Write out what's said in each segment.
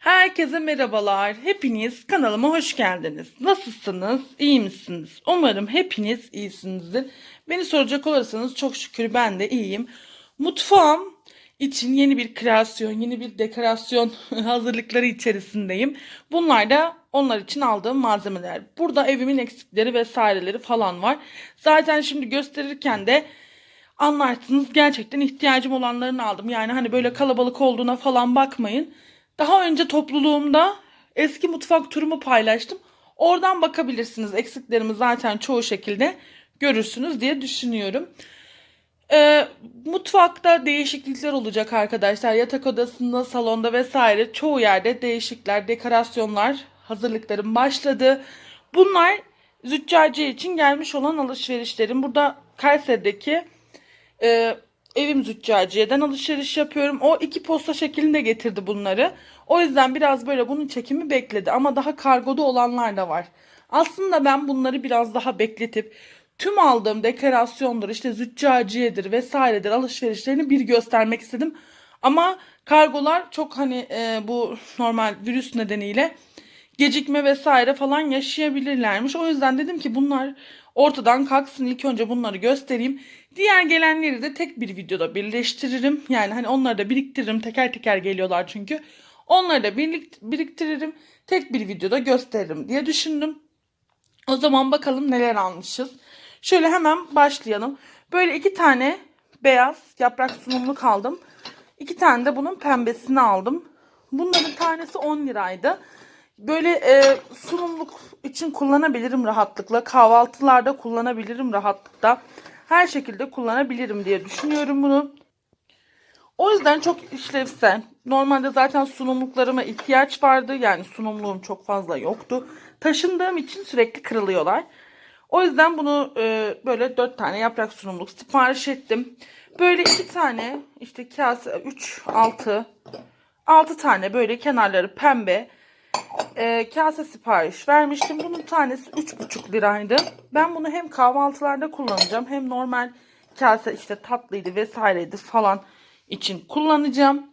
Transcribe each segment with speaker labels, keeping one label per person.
Speaker 1: Herkese merhabalar. Hepiniz kanalıma hoş geldiniz. Nasılsınız? İyi misiniz? Umarım hepiniz iyisinizdir. Beni soracak olursanız çok şükür ben de iyiyim. Mutfağım için yeni bir kreasyon, yeni bir dekorasyon hazırlıkları içerisindeyim. Bunlar da onlar için aldığım malzemeler. Burada evimin eksikleri vesaireleri falan var. Zaten şimdi gösterirken de anlarsınız gerçekten ihtiyacım olanlarını aldım. Yani hani böyle kalabalık olduğuna falan bakmayın. Daha önce topluluğumda eski mutfak turumu paylaştım. Oradan bakabilirsiniz. Eksiklerimi zaten çoğu şekilde görürsünüz diye düşünüyorum. Ee, mutfakta değişiklikler olacak arkadaşlar. Yatak odasında, salonda vesaire çoğu yerde değişiklikler, dekorasyonlar, hazırlıklarım başladı. Bunlar züccaciye için gelmiş olan alışverişlerim. Burada Kayseri'deki e, evim züccaciyeden alışveriş yapıyorum. O iki posta şeklinde getirdi bunları. O yüzden biraz böyle bunun çekimi bekledi. Ama daha kargoda olanlar da var. Aslında ben bunları biraz daha bekletip tüm aldığım dekorasyondur işte züccaciyedir vesairedir alışverişlerini bir göstermek istedim. Ama kargolar çok hani e, bu normal virüs nedeniyle gecikme vesaire falan yaşayabilirlermiş. O yüzden dedim ki bunlar ortadan kalksın ilk önce bunları göstereyim. Diğer gelenleri de tek bir videoda birleştiririm. Yani hani onları da biriktiririm. Teker teker geliyorlar çünkü. Onları da biriktiririm. Tek bir videoda gösteririm diye düşündüm. O zaman bakalım neler almışız. Şöyle hemen başlayalım. Böyle iki tane beyaz yaprak sunumluk aldım. İki tane de bunun pembesini aldım. Bunların tanesi 10 liraydı. Böyle e, sunumluk için kullanabilirim rahatlıkla. Kahvaltılarda kullanabilirim rahatlıkla. Her şekilde kullanabilirim diye düşünüyorum bunu. O yüzden çok işlevsel. Normalde zaten sunumluklarıma ihtiyaç vardı. Yani sunumluğum çok fazla yoktu. Taşındığım için sürekli kırılıyorlar. O yüzden bunu e, böyle 4 tane yaprak sunumluk sipariş ettim. Böyle 2 tane işte kase 3, 6, 6 tane böyle kenarları pembe e, kase sipariş vermiştim. Bunun tanesi 3,5 liraydı. Ben bunu hem kahvaltılarda kullanacağım hem normal kase işte tatlıydı vesaireydi falan için kullanacağım.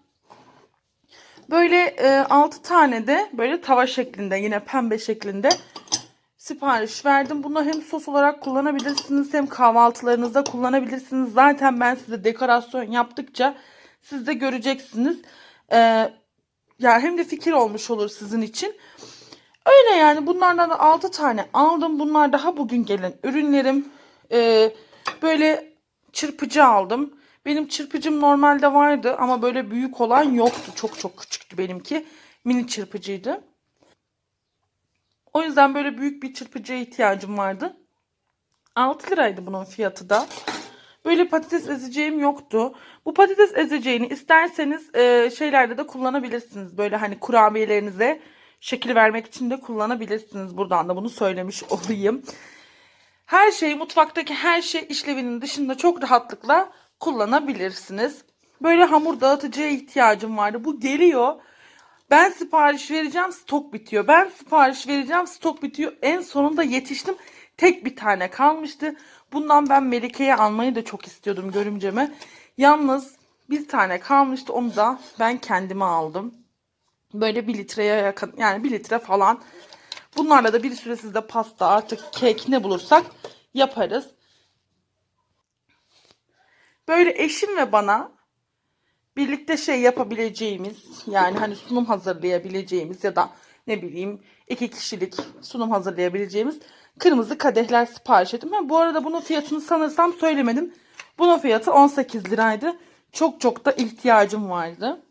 Speaker 1: Böyle e, 6 tane de böyle tava şeklinde yine pembe şeklinde sipariş verdim. Bunu hem sos olarak kullanabilirsiniz hem kahvaltılarınızda kullanabilirsiniz. Zaten ben size dekorasyon yaptıkça siz de göreceksiniz. Ee, yani hem de fikir olmuş olur sizin için. Öyle yani bunlardan da 6 tane aldım. Bunlar daha bugün gelen ürünlerim. Ee, böyle çırpıcı aldım. Benim çırpıcım normalde vardı ama böyle büyük olan yoktu. Çok çok küçüktü benimki. Mini çırpıcıydı. O yüzden böyle büyük bir çırpıcıya ihtiyacım vardı. 6 liraydı bunun fiyatı da. Böyle patates ezeceğim yoktu. Bu patates ezeceğini isterseniz e, şeylerde de kullanabilirsiniz. Böyle hani kurabiyelerinize şekil vermek için de kullanabilirsiniz. Buradan da bunu söylemiş olayım. Her şey mutfaktaki her şey işlevinin dışında çok rahatlıkla kullanabilirsiniz. Böyle hamur dağıtıcıya ihtiyacım vardı. Bu geliyor. Ben sipariş vereceğim stok bitiyor. Ben sipariş vereceğim stok bitiyor. En sonunda yetiştim. Tek bir tane kalmıştı. Bundan ben Melike'ye almayı da çok istiyordum görümceme. Yalnız bir tane kalmıştı. Onu da ben kendime aldım. Böyle bir litreye yakın yani bir litre falan. Bunlarla da bir süre sizde pasta artık kek ne bulursak yaparız. Böyle eşim ve bana birlikte şey yapabileceğimiz yani hani sunum hazırlayabileceğimiz ya da ne bileyim iki kişilik sunum hazırlayabileceğimiz kırmızı kadehler sipariş ettim. Ben bu arada bunun fiyatını sanırsam söylemedim. Bunun fiyatı 18 liraydı. Çok çok da ihtiyacım vardı.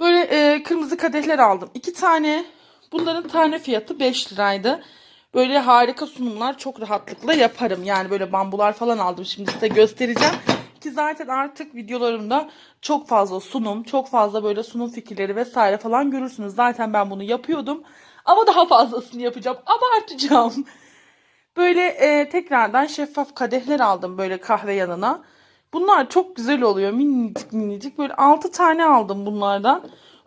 Speaker 1: Böyle e, kırmızı kadehler aldım. İki tane. Bunların tane fiyatı 5 liraydı. Böyle harika sunumlar çok rahatlıkla yaparım. Yani böyle bambular falan aldım. Şimdi size göstereceğim. Ki zaten artık videolarımda çok fazla sunum, çok fazla böyle sunum fikirleri vesaire falan görürsünüz. Zaten ben bunu yapıyordum. Ama daha fazlasını yapacağım. Abartacağım. Böyle e, tekrardan şeffaf kadehler aldım böyle kahve yanına. Bunlar çok güzel oluyor. Minicik minicik. Böyle 6 tane aldım bunlardan.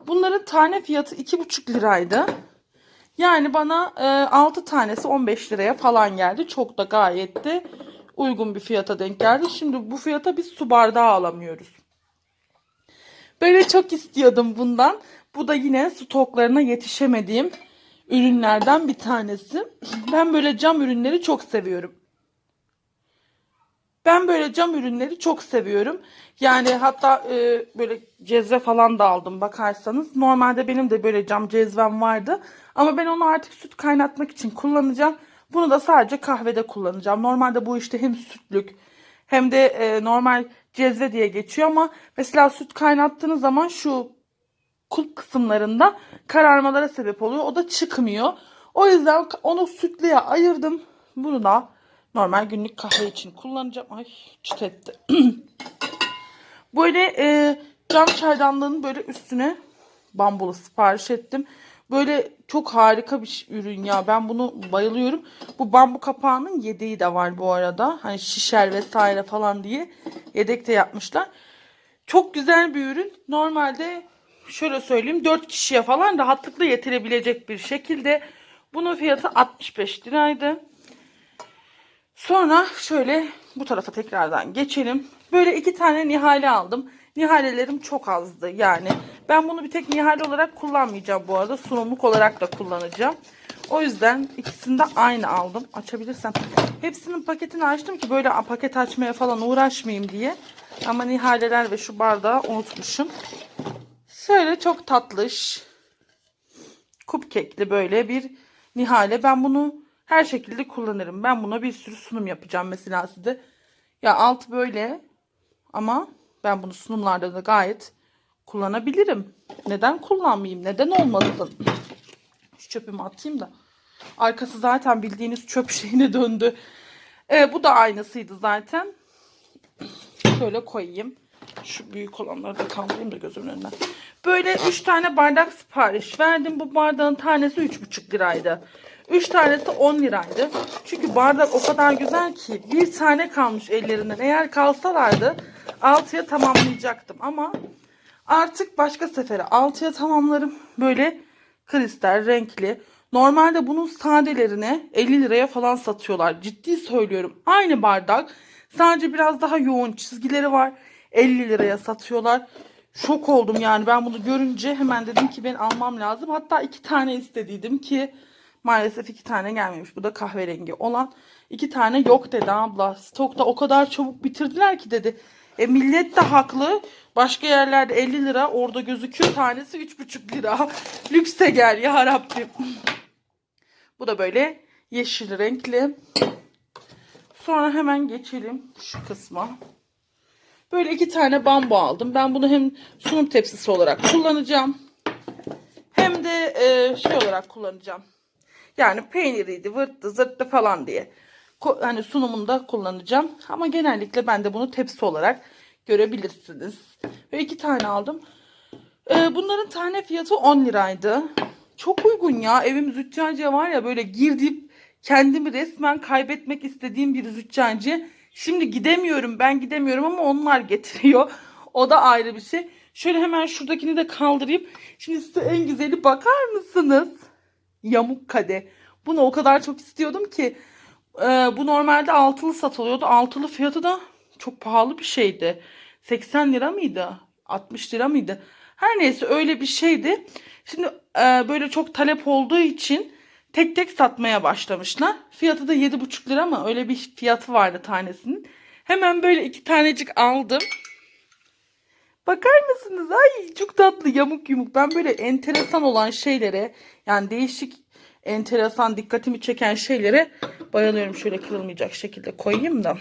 Speaker 1: Bunların tane fiyatı 2,5 liraydı. Yani bana e, 6 tanesi 15 liraya falan geldi. Çok da gayet de uygun bir fiyata denk geldi. Şimdi bu fiyata biz su bardağı alamıyoruz. Böyle çok istiyordum bundan. Bu da yine stoklarına yetişemediğim ürünlerden bir tanesi. Ben böyle cam ürünleri çok seviyorum. Ben böyle cam ürünleri çok seviyorum. Yani hatta e, böyle cezve falan da aldım bakarsanız. Normalde benim de böyle cam cezvem vardı. Ama ben onu artık süt kaynatmak için kullanacağım. Bunu da sadece kahvede kullanacağım. Normalde bu işte hem sütlük hem de e, normal cezve diye geçiyor ama mesela süt kaynattığınız zaman şu kulp kısımlarında kararmalara sebep oluyor. O da çıkmıyor. O yüzden onu sütlüye ayırdım. Bunu da normal günlük kahve için kullanacağım. Ay çıt etti. böyle e, cam çaydanlığın böyle üstüne bambulu sipariş ettim. Böyle çok harika bir ürün ya. Ben bunu bayılıyorum. Bu bambu kapağının yedeği de var bu arada. Hani şişer vesaire falan diye yedek de yapmışlar. Çok güzel bir ürün. Normalde şöyle söyleyeyim 4 kişiye falan rahatlıkla yetirebilecek bir şekilde. Bunun fiyatı 65 liraydı. Sonra şöyle bu tarafa tekrardan geçelim. Böyle iki tane nihale aldım. Nihalelerim çok azdı yani. Ben bunu bir tek nihale olarak kullanmayacağım bu arada. Sunumluk olarak da kullanacağım. O yüzden ikisini de aynı aldım. Açabilirsem. Hepsinin paketini açtım ki böyle paket açmaya falan uğraşmayayım diye. Ama nihaleler ve şu bardağı unutmuşum. Şöyle çok tatlış. Cupcake'li böyle bir nihale. Ben bunu her şekilde kullanırım. Ben buna bir sürü sunum yapacağım mesela size. Ya alt böyle ama ben bunu sunumlarda da gayet kullanabilirim. Neden kullanmayayım? Neden olmasın? Şu çöpümü atayım da. Arkası zaten bildiğiniz çöp şeyine döndü. Ee, bu da aynısıydı zaten. Şöyle koyayım. Şu büyük olanları da kaldırayım da gözümün önünden. Böyle 3 tane bardak sipariş verdim. Bu bardağın tanesi 3,5 liraydı. 3 tanesi 10 liraydı. Çünkü bardak o kadar güzel ki bir tane kalmış ellerinden. Eğer kalsalardı 6'ya tamamlayacaktım ama artık başka sefere 6'ya tamamlarım. Böyle kristal renkli. Normalde bunun sadelerine 50 liraya falan satıyorlar. Ciddi söylüyorum. Aynı bardak. Sadece biraz daha yoğun çizgileri var. 50 liraya satıyorlar. Şok oldum yani ben bunu görünce hemen dedim ki ben almam lazım. Hatta iki tane istediydim ki maalesef iki tane gelmemiş. Bu da kahverengi olan. iki tane yok dedi abla. Stokta o kadar çabuk bitirdiler ki dedi. E millet de haklı. Başka yerlerde 50 lira orada gözüküyor tanesi 3,5 lira. Lükse gel ya Rabbim. Bu da böyle yeşil renkli. Sonra hemen geçelim şu kısma. Böyle iki tane bambu aldım. Ben bunu hem sunum tepsisi olarak kullanacağım. Hem de e, şey olarak kullanacağım. Yani peyniriydi, vırttı, zırttı falan diye. Hani sunumunda kullanacağım. Ama genellikle ben de bunu tepsi olarak görebilirsiniz. Ve iki tane aldım. E, bunların tane fiyatı 10 liraydı. Çok uygun ya. Evim züccaciye var ya böyle girdim kendimi resmen kaybetmek istediğim bir züccaciye. Şimdi gidemiyorum ben gidemiyorum ama onlar getiriyor. O da ayrı bir şey. Şöyle hemen şuradakini de kaldırayım. Şimdi size en güzeli bakar mısınız? Yamuk kade. Bunu o kadar çok istiyordum ki. Ee, bu normalde altılı satılıyordu. Altılı fiyatı da çok pahalı bir şeydi. 80 lira mıydı? 60 lira mıydı? Her neyse öyle bir şeydi. Şimdi e, böyle çok talep olduğu için tek tek satmaya başlamışlar. Fiyatı da 7,5 lira ama öyle bir fiyatı vardı tanesinin. Hemen böyle iki tanecik aldım. Bakar mısınız? Ay çok tatlı yamuk yumuk. Ben böyle enteresan olan şeylere yani değişik enteresan dikkatimi çeken şeylere bayılıyorum. Şöyle kırılmayacak şekilde koyayım da.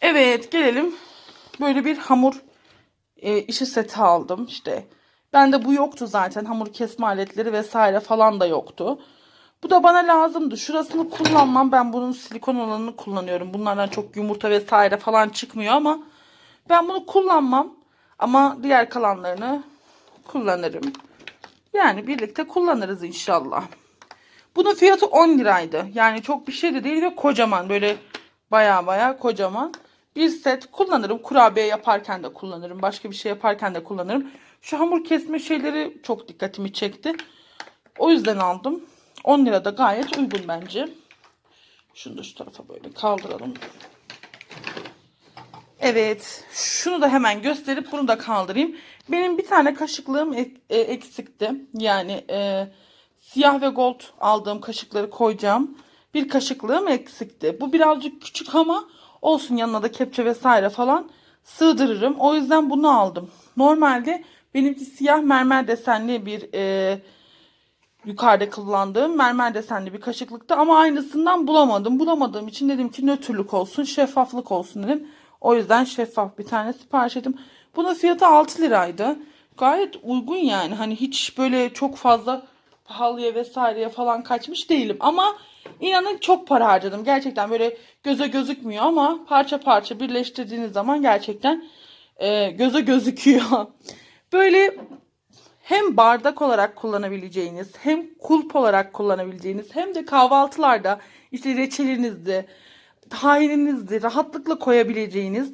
Speaker 1: Evet gelelim. Böyle bir hamur e, işi seti aldım işte. Bende bu yoktu zaten. Hamur kesme aletleri vesaire falan da yoktu. Bu da bana lazımdı. Şurasını kullanmam. Ben bunun silikon olanını kullanıyorum. Bunlardan çok yumurta vesaire falan çıkmıyor ama ben bunu kullanmam. Ama diğer kalanlarını kullanırım. Yani birlikte kullanırız inşallah. Bunun fiyatı 10 liraydı. Yani çok bir şey de değil ve kocaman. Böyle baya baya kocaman. Bir set kullanırım. Kurabiye yaparken de kullanırım. Başka bir şey yaparken de kullanırım. Şu hamur kesme şeyleri çok dikkatimi çekti. O yüzden aldım. 10 lira da gayet uygun bence. Şunu da şu tarafa böyle kaldıralım. Evet. Şunu da hemen gösterip bunu da kaldırayım. Benim bir tane kaşıklığım e, eksikti. Yani e, siyah ve gold aldığım kaşıkları koyacağım. Bir kaşıklığım eksikti. Bu birazcık küçük ama olsun yanına da kepçe vesaire falan sığdırırım. O yüzden bunu aldım. Normalde benimki siyah mermer desenli bir e, yukarıda kullandığım mermer desenli bir kaşıklıktı ama aynısından bulamadım. Bulamadığım için dedim ki nötrlük olsun, şeffaflık olsun dedim. O yüzden şeffaf bir tane sipariş ettim. Bunun fiyatı 6 liraydı. Gayet uygun yani. Hani hiç böyle çok fazla pahalıya vesaireye falan kaçmış değilim. Ama inanın çok para harcadım. Gerçekten böyle göze gözükmüyor ama parça parça birleştirdiğiniz zaman gerçekten e, göze gözüküyor. Böyle hem bardak olarak kullanabileceğiniz, hem kulp olarak kullanabileceğiniz, hem de kahvaltılarda işte reçelinizde, tahininizde rahatlıkla koyabileceğiniz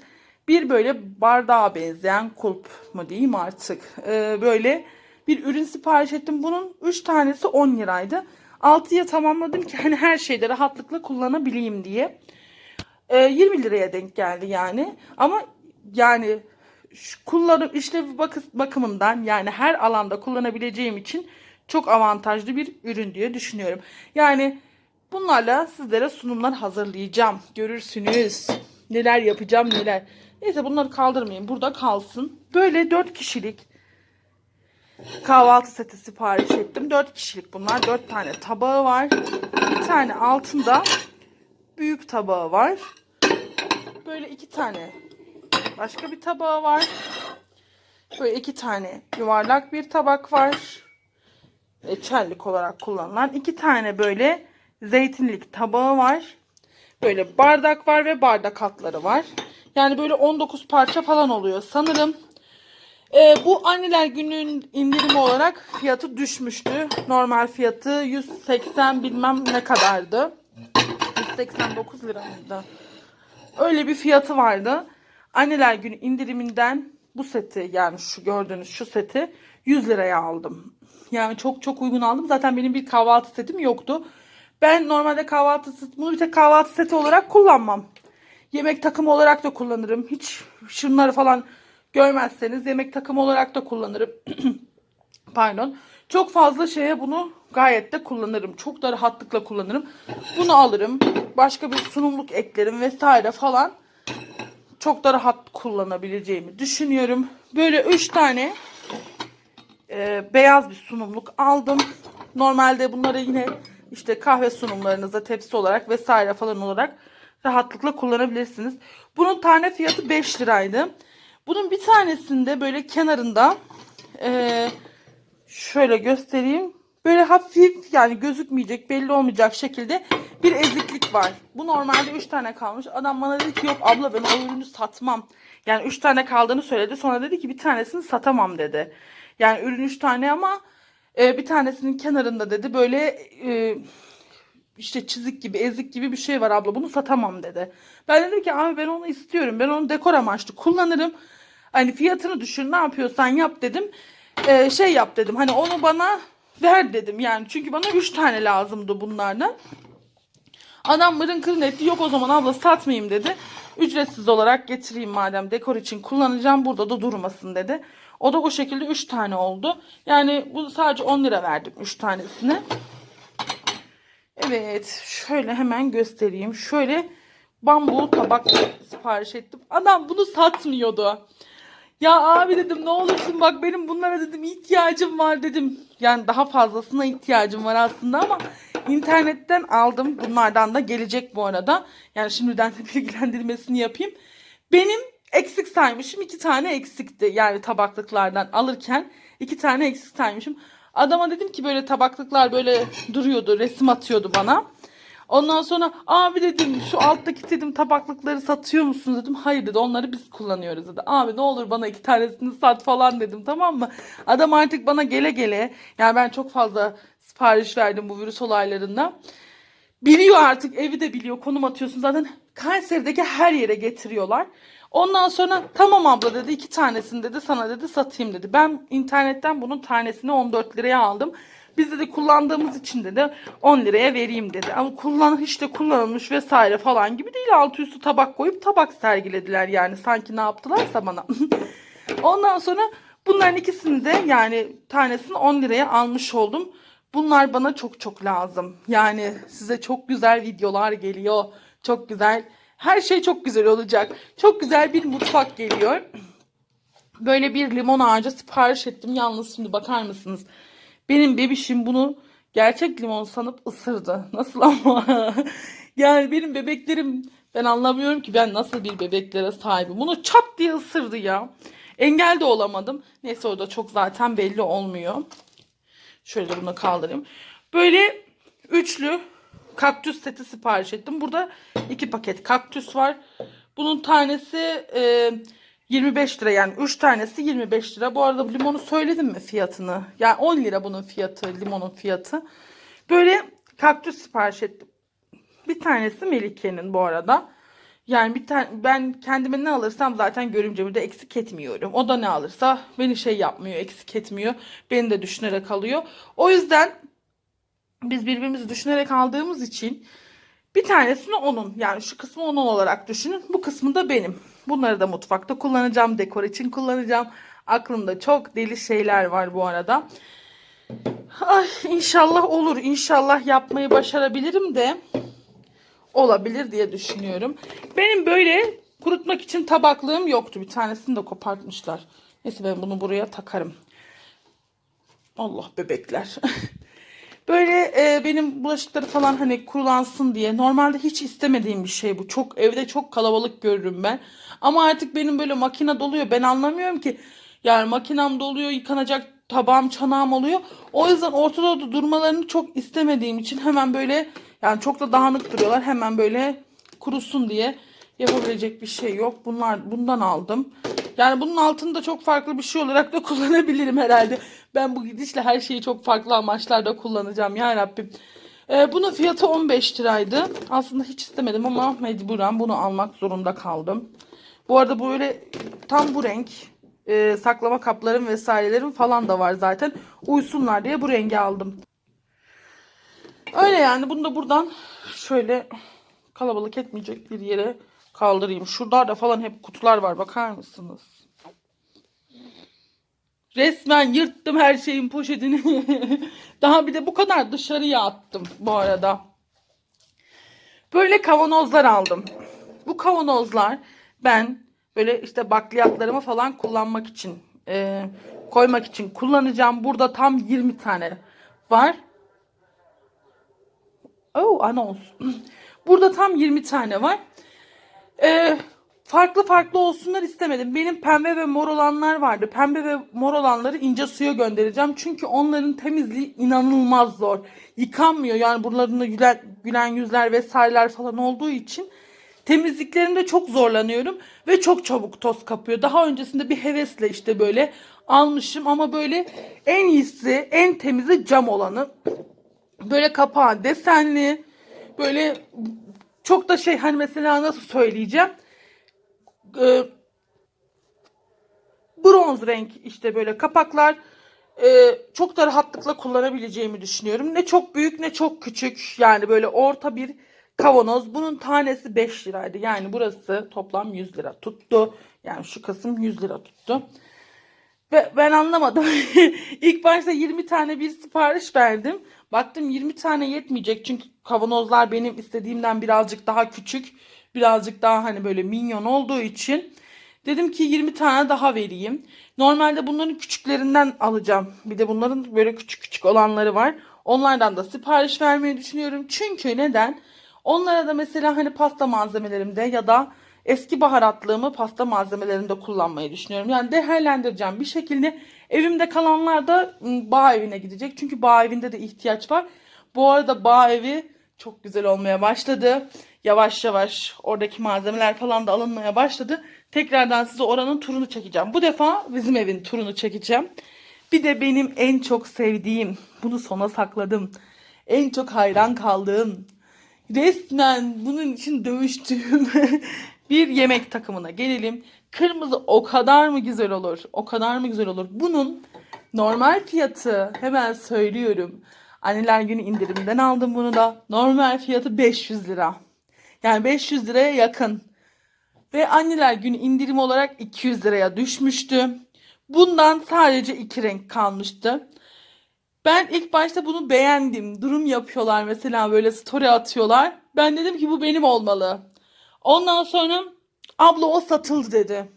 Speaker 1: bir böyle bardağa benzeyen kulp mu diyeyim artık. Ee, böyle bir ürün sipariş ettim. Bunun 3 tanesi 10 liraydı. 6'ya tamamladım ki hani her şeyde rahatlıkla kullanabileyim diye. Ee, 20 liraya denk geldi yani. Ama yani kullanım işlevi bakı- bakımından yani her alanda kullanabileceğim için çok avantajlı bir ürün diye düşünüyorum. Yani bunlarla sizlere sunumlar hazırlayacağım. Görürsünüz. Neler yapacağım neler. Neyse bunları kaldırmayayım. Burada kalsın. Böyle 4 kişilik kahvaltı seti sipariş ettim. 4 kişilik bunlar. 4 tane tabağı var. Bir tane altında büyük tabağı var. Böyle iki tane başka bir tabağı var. Böyle iki tane yuvarlak bir tabak var. Reçellik olarak kullanılan iki tane böyle zeytinlik tabağı var. Böyle bardak var ve bardak altları var. Yani böyle 19 parça falan oluyor sanırım. Ee, bu anneler günün indirimi olarak fiyatı düşmüştü. Normal fiyatı 180 bilmem ne kadardı. 189 lira mıydı? Öyle bir fiyatı vardı. Anneler günü indiriminden bu seti yani şu gördüğünüz şu seti 100 liraya aldım. Yani çok çok uygun aldım. Zaten benim bir kahvaltı setim yoktu. Ben normalde kahvaltı bunu bir tek kahvaltı seti olarak kullanmam. Yemek takımı olarak da kullanırım. Hiç şunları falan görmezseniz yemek takımı olarak da kullanırım. Pardon. Çok fazla şeye bunu gayet de kullanırım. Çok da rahatlıkla kullanırım. Bunu alırım. Başka bir sunumluk eklerim vesaire falan. Çok da rahat kullanabileceğimi düşünüyorum. Böyle 3 tane e, beyaz bir sunumluk aldım. Normalde bunları yine işte kahve sunumlarınıza tepsi olarak vesaire falan olarak rahatlıkla kullanabilirsiniz. Bunun tane fiyatı 5 liraydı. Bunun bir tanesinde böyle kenarında e, şöyle göstereyim. Böyle hafif yani gözükmeyecek belli olmayacak şekilde bir eziklik var. Bu normalde 3 tane kalmış. Adam bana dedi ki yok abla ben o ürünü satmam. Yani 3 tane kaldığını söyledi. Sonra dedi ki bir tanesini satamam dedi. Yani ürün 3 tane ama e, bir tanesinin kenarında dedi böyle e, işte çizik gibi ezik gibi bir şey var abla bunu satamam dedi. Ben dedim ki abi ben onu istiyorum. Ben onu dekor amaçlı kullanırım. Hani fiyatını düşür ne yapıyorsan yap dedim. Ee, şey yap dedim. Hani onu bana ver dedim yani. Çünkü bana 3 tane lazımdı bunlardan. Adam mırın kırın etti. Yok o zaman abla satmayayım dedi. Ücretsiz olarak getireyim madem dekor için kullanacağım. Burada da durmasın dedi. O da o şekilde 3 tane oldu. Yani bu sadece 10 lira verdim 3 tanesine. Evet şöyle hemen göstereyim. Şöyle bambu tabak sipariş ettim. Adam bunu satmıyordu. Ya abi dedim ne olursun bak benim bunlara dedim ihtiyacım var dedim. Yani daha fazlasına ihtiyacım var aslında ama internetten aldım. Bunlardan da gelecek bu arada. Yani şimdiden de bilgilendirmesini yapayım. Benim eksik saymışım. iki tane eksikti. Yani tabaklıklardan alırken iki tane eksik saymışım. Adama dedim ki böyle tabaklıklar böyle duruyordu. Resim atıyordu bana. Ondan sonra abi dedim şu alttaki dedim tabaklıkları satıyor musun dedim. Hayır dedi onları biz kullanıyoruz dedi. Abi ne olur bana iki tanesini sat falan dedim tamam mı? Adam artık bana gele gele yani ben çok fazla sipariş verdim bu virüs olaylarında. Biliyor artık evi de biliyor konum atıyorsun zaten Kayseri'deki her yere getiriyorlar. Ondan sonra tamam abla dedi iki tanesini dedi sana dedi satayım dedi. Ben internetten bunun tanesini 14 liraya aldım. Biz de kullandığımız için de de 10 liraya vereyim dedi. Ama kullan hiç de kullanılmış vesaire falan gibi değil. Altı üstü tabak koyup tabak sergilediler yani. Sanki ne yaptılarsa bana. Ondan sonra bunların ikisini de yani tanesini 10 liraya almış oldum. Bunlar bana çok çok lazım. Yani size çok güzel videolar geliyor. Çok güzel. Her şey çok güzel olacak. Çok güzel bir mutfak geliyor. Böyle bir limon ağacı sipariş ettim. Yalnız şimdi bakar mısınız? Benim bebişim bunu gerçek limon sanıp ısırdı. Nasıl ama? yani benim bebeklerim ben anlamıyorum ki ben nasıl bir bebeklere sahibim. Bunu çat diye ısırdı ya. Engel de olamadım. Neyse o da çok zaten belli olmuyor. Şöyle bunu kaldırayım. Böyle üçlü kaktüs seti sipariş ettim. Burada iki paket kaktüs var. Bunun tanesi e, 25 lira yani 3 tanesi 25 lira. Bu arada limonu söyledim mi fiyatını? Yani 10 lira bunun fiyatı, limonun fiyatı. Böyle kaktüs sipariş ettim. Bir tanesi Melike'nin bu arada. Yani bir tane ben kendime ne alırsam zaten görümcemi de eksik etmiyorum. O da ne alırsa beni şey yapmıyor, eksik etmiyor. Beni de düşünerek alıyor. O yüzden biz birbirimizi düşünerek aldığımız için bir tanesini onun yani şu kısmı onun olarak düşünün. Bu kısmı da benim. Bunları da mutfakta kullanacağım. Dekor için kullanacağım. Aklımda çok deli şeyler var bu arada. Ay inşallah olur. İnşallah yapmayı başarabilirim de olabilir diye düşünüyorum. Benim böyle kurutmak için tabaklığım yoktu. Bir tanesini de kopartmışlar. Neyse ben bunu buraya takarım. Allah bebekler. Böyle e, benim bulaşıkları falan hani kurulansın diye. Normalde hiç istemediğim bir şey bu. Çok evde çok kalabalık görürüm ben. Ama artık benim böyle makine doluyor. Ben anlamıyorum ki. Yani makinam doluyor, yıkanacak tabağım, çanağım oluyor. O yüzden ortada da durmalarını çok istemediğim için hemen böyle yani çok da dağınık duruyorlar. Hemen böyle kurusun diye yapabilecek bir şey yok. Bunlar bundan aldım. Yani bunun altında çok farklı bir şey olarak da kullanabilirim herhalde. Ben bu gidişle her şeyi çok farklı amaçlarda kullanacağım ya Rabbim. Ee, bunun fiyatı 15 liraydı. Aslında hiç istemedim ama mecburen bunu almak zorunda kaldım. Bu arada böyle tam bu renk e, saklama kaplarım vesairelerim falan da var zaten. Uysunlar diye bu rengi aldım. Öyle yani bunu da buradan şöyle kalabalık etmeyecek bir yere kaldırayım. Şurada da falan hep kutular var bakar mısınız? Resmen yırttım her şeyin poşetini. Daha bir de bu kadar dışarıya attım bu arada. Böyle kavanozlar aldım. Bu kavanozlar ben böyle işte bakliyatlarımı falan kullanmak için e, koymak için kullanacağım. Burada tam 20 tane var. Oh anons. Burada tam 20 tane var. Ee, farklı farklı olsunlar istemedim. Benim pembe ve mor olanlar vardı. Pembe ve mor olanları ince suya göndereceğim. Çünkü onların temizliği inanılmaz zor. Yıkanmıyor. Yani buralarında gülen, gülen yüzler vesaireler falan olduğu için temizliklerinde çok zorlanıyorum ve çok çabuk toz kapıyor. Daha öncesinde bir hevesle işte böyle almışım ama böyle en iyisi, en temizi cam olanı. Böyle kapağı desenli. Böyle çok da şey hani mesela nasıl söyleyeceğim? Ee, bronz renk işte böyle kapaklar e, çok da rahatlıkla kullanabileceğimi düşünüyorum. Ne çok büyük ne çok küçük. Yani böyle orta bir kavanoz. Bunun tanesi 5 liraydı. Yani burası toplam 100 lira tuttu. Yani şu kısım 100 lira tuttu. Ve ben anlamadım. İlk başta 20 tane bir sipariş verdim. Baktım 20 tane yetmeyecek. Çünkü kavanozlar benim istediğimden birazcık daha küçük. Birazcık daha hani böyle minyon olduğu için. Dedim ki 20 tane daha vereyim. Normalde bunların küçüklerinden alacağım. Bir de bunların böyle küçük küçük olanları var. Onlardan da sipariş vermeyi düşünüyorum. Çünkü neden? Onlara da mesela hani pasta malzemelerimde ya da eski baharatlığımı pasta malzemelerinde kullanmayı düşünüyorum. Yani değerlendireceğim bir şekilde. Evimde kalanlar da ım, bağ evine gidecek. Çünkü bağ evinde de ihtiyaç var. Bu arada bağ evi çok güzel olmaya başladı. Yavaş yavaş oradaki malzemeler falan da alınmaya başladı. Tekrardan size oranın turunu çekeceğim. Bu defa bizim evin turunu çekeceğim. Bir de benim en çok sevdiğim, bunu sona sakladım. En çok hayran kaldığım, resmen bunun için dövüştüğüm bir yemek takımına gelelim. Kırmızı o kadar mı güzel olur? O kadar mı güzel olur? Bunun Normal fiyatı hemen söylüyorum. Anneler günü indirimden aldım bunu da. Normal fiyatı 500 lira. Yani 500 liraya yakın. Ve anneler günü indirim olarak 200 liraya düşmüştü. Bundan sadece iki renk kalmıştı. Ben ilk başta bunu beğendim. Durum yapıyorlar mesela böyle story atıyorlar. Ben dedim ki bu benim olmalı. Ondan sonra abla o satıldı dedi.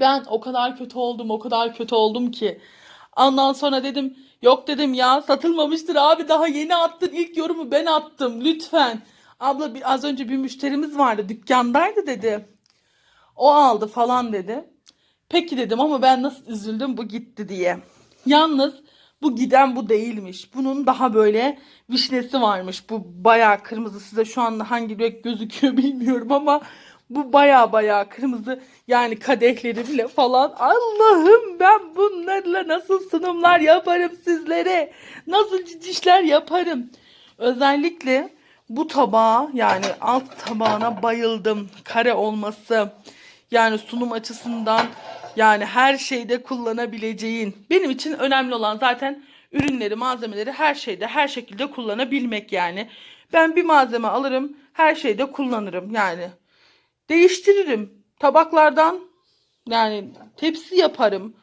Speaker 1: Ben o kadar kötü oldum, o kadar kötü oldum ki. Ondan sonra dedim yok dedim ya satılmamıştır abi daha yeni attın ilk yorumu ben attım lütfen. Abla bir, az önce bir müşterimiz vardı dükkandaydı dedi. O aldı falan dedi. Peki dedim ama ben nasıl üzüldüm bu gitti diye. Yalnız bu giden bu değilmiş. Bunun daha böyle vişnesi varmış. Bu bayağı kırmızı. Size şu anda hangi renk gözüküyor bilmiyorum ama bu bayağı bayağı kırmızı. Yani kadehleri bile falan. Allah'ım ben bunlarla nasıl sunumlar yaparım sizlere. Nasıl cicişler yaparım. Özellikle bu tabağa yani alt tabağına bayıldım. Kare olması. Yani sunum açısından yani her şeyde kullanabileceğin. Benim için önemli olan zaten ürünleri, malzemeleri her şeyde, her şekilde kullanabilmek yani. Ben bir malzeme alırım, her şeyde kullanırım yani. Değiştiririm. Tabaklardan yani tepsi yaparım.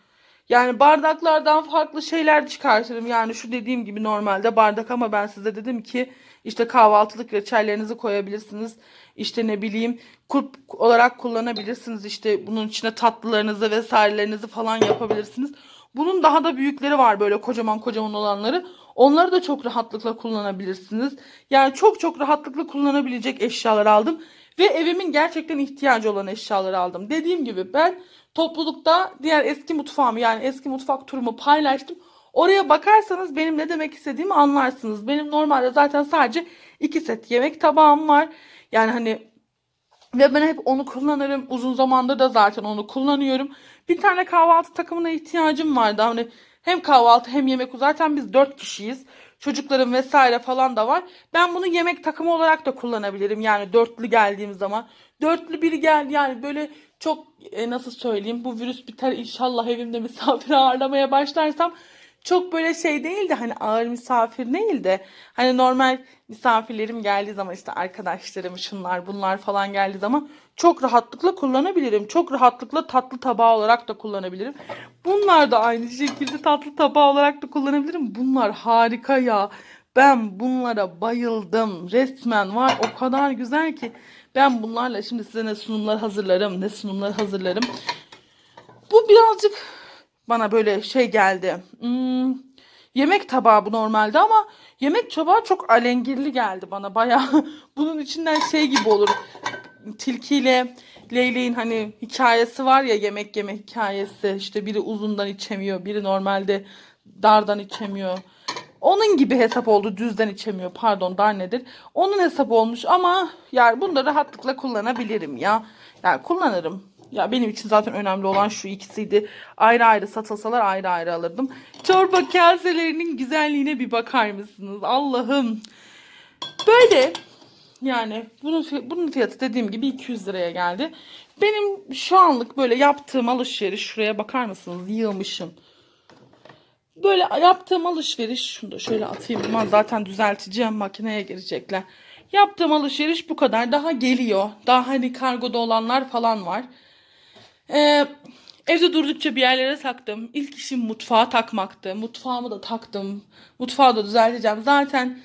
Speaker 1: Yani bardaklardan farklı şeyler çıkartırım. Yani şu dediğim gibi normalde bardak ama ben size dedim ki işte kahvaltılık reçellerinizi koyabilirsiniz. İşte ne bileyim kulp olarak kullanabilirsiniz. İşte bunun içine tatlılarınızı vesairelerinizi falan yapabilirsiniz. Bunun daha da büyükleri var böyle kocaman kocaman olanları. Onları da çok rahatlıkla kullanabilirsiniz. Yani çok çok rahatlıkla kullanabilecek eşyalar aldım. Ve evimin gerçekten ihtiyacı olan eşyaları aldım. Dediğim gibi ben toplulukta diğer eski mutfağımı yani eski mutfak turumu paylaştım. Oraya bakarsanız benim ne demek istediğimi anlarsınız. Benim normalde zaten sadece iki set yemek tabağım var. Yani hani ve ben hep onu kullanırım. Uzun zamandır da zaten onu kullanıyorum. Bir tane kahvaltı takımına ihtiyacım vardı. Hani hem kahvaltı hem yemek. Zaten biz dört kişiyiz. Çocuklarım vesaire falan da var. Ben bunu yemek takımı olarak da kullanabilirim. Yani dörtlü geldiğim zaman. Dörtlü biri geldi yani böyle çok e, nasıl söyleyeyim bu virüs biter inşallah evimde misafir ağırlamaya başlarsam çok böyle şey değil de hani ağır misafir değil de hani normal misafirlerim geldiği zaman işte arkadaşlarım şunlar bunlar falan geldiği zaman çok rahatlıkla kullanabilirim. Çok rahatlıkla tatlı tabağı olarak da kullanabilirim. Bunlar da aynı şekilde tatlı tabağı olarak da kullanabilirim. Bunlar harika ya. Ben bunlara bayıldım. Resmen var o kadar güzel ki. Ben bunlarla şimdi size ne sunumlar hazırlarım, ne sunumlar hazırlarım. Bu birazcık bana böyle şey geldi. Hmm, yemek tabağı bu normalde ama yemek tabağı çok alengirli geldi bana. Baya bunun içinden şey gibi olur. Tilkiyle Leyleğin hani hikayesi var ya yemek yeme hikayesi. İşte biri uzundan içemiyor, biri normalde dardan içemiyor. Onun gibi hesap oldu. Düzden içemiyor. Pardon dar nedir? Onun hesap olmuş ama yani bunu da rahatlıkla kullanabilirim ya. Yani kullanırım. Ya benim için zaten önemli olan şu ikisiydi. Ayrı ayrı satılsalar ayrı ayrı alırdım. Çorba kaselerinin güzelliğine bir bakar mısınız? Allah'ım. Böyle yani bunun, bunun fiyatı dediğim gibi 200 liraya geldi. Benim şu anlık böyle yaptığım alışveriş şuraya bakar mısınız? Yığmışım. Böyle yaptığım alışveriş şunu da şöyle atayım ama zaten düzelteceğim makineye girecekler. Yaptığım alışveriş bu kadar. Daha geliyor. Daha hani kargoda olanlar falan var. Ee, evde durdukça bir yerlere taktım. İlk işim mutfağa takmaktı. Mutfağımı da taktım. Mutfağı da düzelteceğim. Zaten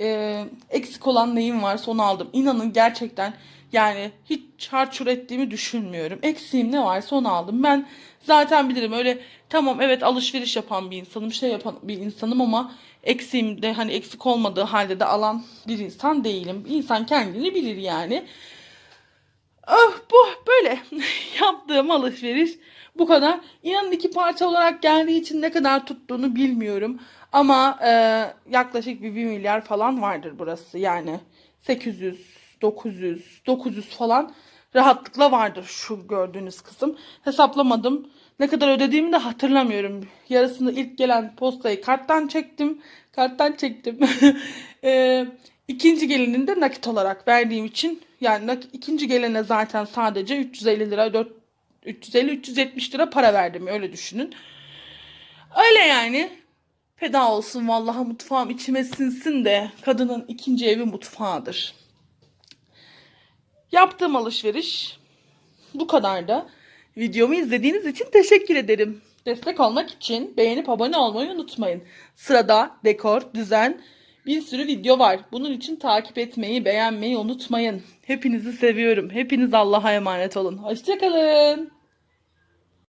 Speaker 1: e, eksik olan neyim varsa onu aldım. İnanın gerçekten yani hiç çarçur ettiğimi düşünmüyorum. Eksiğim ne varsa onu aldım. Ben zaten bilirim öyle tamam evet alışveriş yapan bir insanım, şey yapan bir insanım ama eksiğim de hani eksik olmadığı halde de alan bir insan değilim. İnsan kendini bilir yani. Oh, bu böyle yaptığım alışveriş bu kadar. İnanın iki parça olarak geldiği için ne kadar tuttuğunu bilmiyorum. Ama e, yaklaşık bir 1 milyar falan vardır burası. Yani 800, 900, 900 falan rahatlıkla vardır şu gördüğünüz kısım. Hesaplamadım. Ne kadar ödediğimi de hatırlamıyorum. Yarısını ilk gelen postayı karttan çektim. Karttan çektim. e, ikinci gelinin de nakit olarak verdiğim için yani ikinci gelene zaten sadece 350 lira 4 350-370 lira para verdim öyle düşünün. Öyle yani. Feda olsun vallahi mutfağım içime sinsin de kadının ikinci evi mutfağıdır. Yaptığım alışveriş bu kadar da. Videomu izlediğiniz için teşekkür ederim. Destek olmak için beğenip abone olmayı unutmayın. Sırada dekor, düzen, bir sürü video var. Bunun için takip etmeyi, beğenmeyi unutmayın. Hepinizi seviyorum. Hepiniz Allah'a emanet olun. Hoşçakalın.